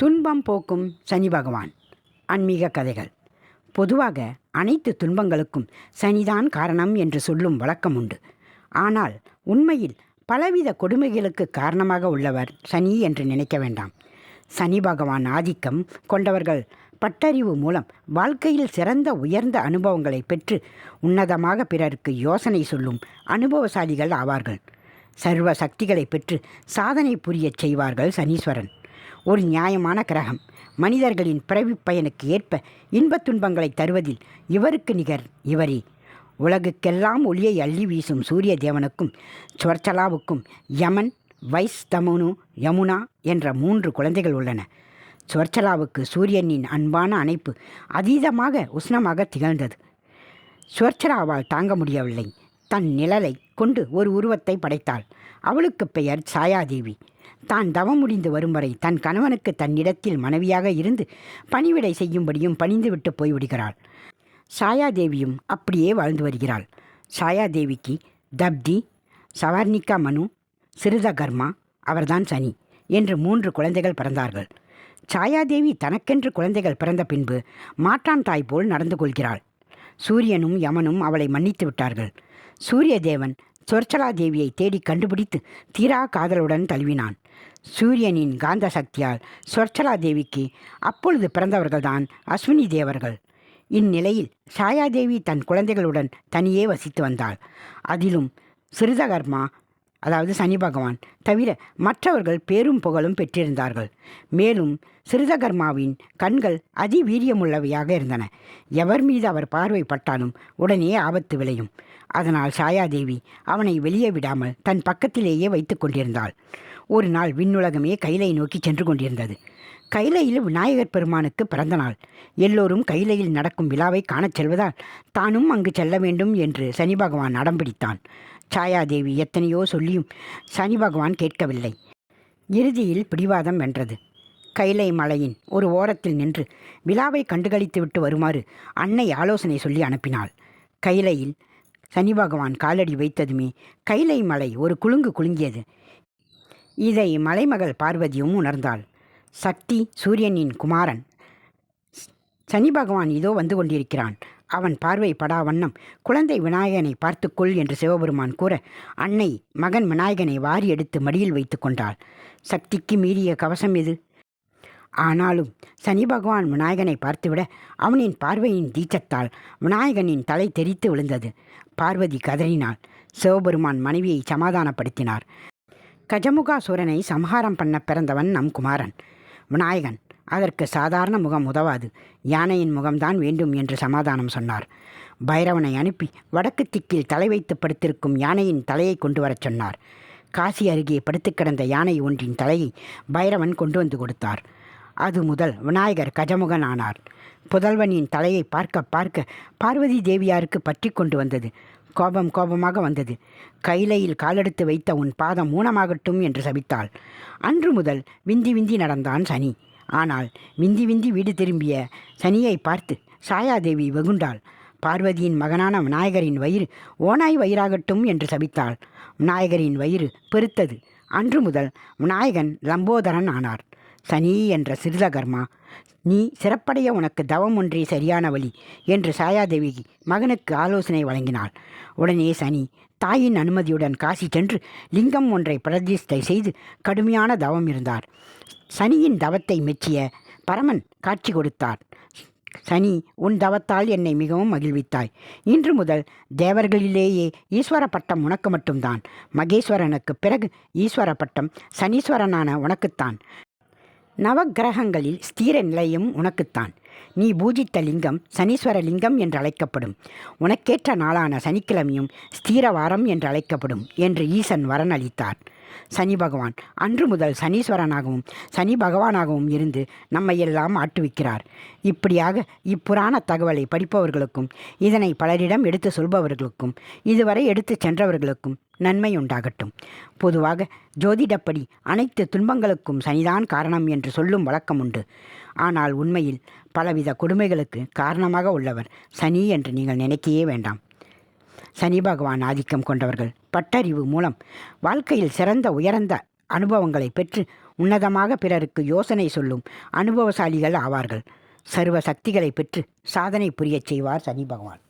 துன்பம் போக்கும் சனி பகவான். ஆன்மீக கதைகள். பொதுவாக அனைத்து துன்பங்களுக்கும் சனிதான் காரணம் என்று சொல்லும் வழக்கம் உண்டு. ஆனால் உண்மையில் பலவித கொடுமைகளுக்கு காரணமாக உள்ளவர் சனி என்று நினைக்க வேண்டாம். சனி பகவான் ஆதிக்கம் கொண்டவர்கள் பட்டறிவு மூலம் வாழ்க்கையில் சிறந்த உயர்ந்த அனுபவங்களை பெற்று உன்னதமாக பிறருக்கு யோசனை சொல்லும் அனுபவசாலிகள் ஆவார்கள். சர்வ சக்திகளை பெற்று சாதனை புரியச் செய்வார்கள் சனீஸ்வரன். ஒரு நியாயமான கிரகம். மனிதர்களின் பிறவி பயனுக்கு ஏற்ப இன்பத் துன்பங்களை தருவதில் இவருக்கு நிகர் இவரே. உலகுக்கெல்லாம் ஒளியை அள்ளி வீசும் சூரிய தேவனுக்கும் ஸ்வர்ச்சலாவுக்கும் யமன் வைஸ் தமுனு யமுனா என்ற மூன்று குழந்தைகள் உள்ளன. ஸ்வர்ச்சலாவுக்கு சூரியனின் அன்பான அணைப்பு அதீதமாக உஷ்ணமாக திகழ்ந்தது. ஸ்வர்ச்சலாவால் தாங்க முடியவில்லை. தன் நிழலை கொண்டு ஒரு உருவத்தை படைத்தாள். அவளுக்கு பெயர் சாயாதேவி. தான் தவம் முடிந்து வரும் வரை தன் கணவனுக்கு தன்னிடத்தில் மனைவியாக இருந்து பணிவிடை செய்யும்படியும் பணிந்துவிட்டு போய்விடுகிறாள் சாயாதேவியும் அப்படியே வாழ்ந்து வருகிறாள். சாயாதேவிக்கு தப்தி சவர்ணிகா மனு சிறுதகர்மா அவர்தான் சனி என்று மூன்று குழந்தைகள் பிறந்தார்கள். சாயாதேவி தனக்கென்று குழந்தைகள் பிறந்த பின்பு மாற்றான் தாய் போல் நடந்து கொள்கிறாள். சூரியனும் யமனும் அவளை மன்னித்து விட்டார்கள். சூரிய தேவன் சொர்ச்சலா தேவியை தேடி கண்டுபிடித்து தீரா காதலுடன் தழுவினான். சூரியனின் காந்த சக்தியால் சொர்ச்சலா தேவிக்கு அப்பொழுது பிறந்தவர்கள்தான் அஸ்வினி தேவர்கள். இந்நிலையில் சாயாதேவி தன் குழந்தைகளுடன் தனியே வசித்து வந்தாள். அதிலும் சிறிதகர்மா அதாவது சனி பகவான் தவிர மற்றவர்கள் பேரும் புகழும் பெற்றிருந்தார்கள். மேலும் சிறுதகர்மாவின் கண்கள் அதிவீரியமுள்ளவையாக இருந்தன. எவர் மீது அவர் பார்வை பட்டாலும் உடனே ஆபத்து விளையும். அதனால் சாயாதேவி அவனை வெளியே விடாமல் தன் பக்கத்திலேயே வைத்து கொண்டிருந்தாள். ஒரு நாள் விண்ணுலகமே கைலை நோக்கி சென்று கொண்டிருந்தது. கைலையில் விநாயகர் பெருமானுக்கு பிறந்த நாள். எல்லோரும் கைலையில் நடக்கும் விழாவை காணச் செல்வதால் தானும் அங்கு செல்ல வேண்டும் என்று சனி பகவான் அடம்பிடித்தான் சாயாதேவி எத்தனையோ சொல்லியும் சனி பகவான் கேட்கவில்லை. இறுதியில் பிடிவாதம் வென்றது. கைலை மலையின் ஒரு ஓரத்தில் நின்று விழாவை கண்டுகளித்துவிட்டு வருமாறு அன்னை ஆலோசனை சொல்லி அனுப்பினாள். கைலையில் சனி பகவான் காலடி வைத்ததுமே கைலை மலை ஒரு குலுங்கு குலுங்கியது. இதை மலைமகள் பார்வதியும் உணர்ந்தாள். சக்தி சூரியனின் குமாரன். சனி பகவான் இதோ வந்து கொண்டிருக்கிறான். அவன் பார்வை படா வண்ணம். குழந்தை விநாயகனை பார்த்துக்கொள் என்று சிவபெருமான் கூற அன்னை மகன் விநாயகனை வாரி எடுத்து மடியில் வைத்து கொண்டாள். சக்திக்கு மீறிய கவசம் எது? ஆனாலும் சனி பகவான் விநாயகனை பார்த்துவிட அவனின் பார்வையின் தீச்சத்தால் விநாயகனின் தலை தெரித்து விழுந்தது. பார்வதி கதறினாள். சிவபெருமான் மனைவியை சமாதானப்படுத்தினார். கஜமுகாசுரனை சம்ஹாரம் பண்ண பிறந்தவன் நம் குமாரன். விநாயகன் அதற்கு சாதாரண முகம் உதவாது. யானையின் முகம்தான் வேண்டும் என்று சமாதானம் சொன்னார். பைரவனை அனுப்பி வடக்கு திக்கில் தலை வைத்து படுத்திருக்கும் யானையின் தலையை கொண்டு வரச் சொன்னார். காசி அருகே படுத்து கிடந்த யானை ஒன்றின் தலையை பைரவன் கொண்டு வந்து கொடுத்தார். அது முதல் விநாயகர் கஜமுகன் ஆனார். புதல்வனின் தலையை பார்க்க பார்க்க பார்வதி தேவியாருக்கு பற்றி கொண்டு வந்தது. கோபம் கோபமாக வந்தது. கைலையில் காலெடுத்து வைத்த உன் பாதம் ஊனமாகட்டும் என்று சபித்தாள். அன்று முதல் விந்தி விந்தி நடந்தான் சனி. ஆனால் விந்தி விந்தி வீடு திரும்பிய சனியை பார்த்து சாயாதேவி வெகுண்டாள். பார்வதியின் மகனான விநாயகரின் வயிறு ஓனாய் வயிறாகட்டும் என்று சபித்தாள். விநாயகரின் வயிறு பெருத்தது. அன்று முதல் விநாயகன் லம்போதரன் ஆனார். சனி என்ற சிறுதகர்மா நீ சிறப்படைய உனக்கு தவம் ஒன்றே சரியான வழி என்று சாயாதேவி மகனுக்கு ஆலோசனை வழங்கினாள். உடனே சனி தாயின் அனுமதியுடன் காசி சென்று லிங்கம் ஒன்றை பிரதிஷ்டை செய்து கடுமையான தவம் இருந்தார். சனியின் தவத்தை மெச்சிய பரமன் காட்சி கொடுத்தார். சனி உன் தவத்தால் என்னை மிகவும் மகிழ்வித்தாய். இன்று முதல் தேவர்களிலேயே ஈஸ்வர பட்டம் உனக்கு மட்டும்தான். மகேஸ்வரனுக்கு பிறகு ஈஸ்வர பட்டம் சனீஸ்வரனான உனக்குத்தான். நவக்கிரகங்களில் ஸ்தீர நிலையும் உனக்குத்தான். நீ பூஜித்த லிங்கம் சனீஸ்வர லிங்கம் என்று அழைக்கப்படும். உனக்கேற்ற நாளான சனிக்கிழமையும் ஸ்தீர வாரம் என்று அழைக்கப்படும் என்று ஈசன் வரன் அளித்தார் சனி பகவான். அன்று முதல் சனீஸ்வரனாகவும் சனி பகவானாகவும் இருந்து நம்மை எல்லாம் ஆட்டுவிக்கிறார். இப்படியாக இப்புராண தகவலை படிப்பவர்களுக்கும் இதனை பலரிடம் எடுத்து சொல்பவர்களுக்கும் இதுவரை எடுத்து சென்றவர்களுக்கும் நன்மை உண்டாகட்டும். பொதுவாக ஜோதிடப்படி அனைத்து துன்பங்களுக்கும் சனிதான் காரணம் என்று சொல்லும் வழக்கம் உண்டு. ஆனால் உண்மையில் பலவித கொடுமைகளுக்கு காரணமாக உள்ளவர் சனி என்று நீங்கள் நினைக்கையே வேண்டாம். சனி பகவான் ஆதிக்கம் கொண்டவர்கள். பட்டறிவு மூலம் வாழ்க்கையில் சிறந்த உயர்ந்த அனுபவங்களை பெற்று உன்னதமாக பிறருக்கு யோசனை சொல்லும் அனுபவசாலிகள் ஆவார்கள். சர்வ சக்திகளை பெற்று சாதனை புரியச் செய்வார் சனி பகவான்.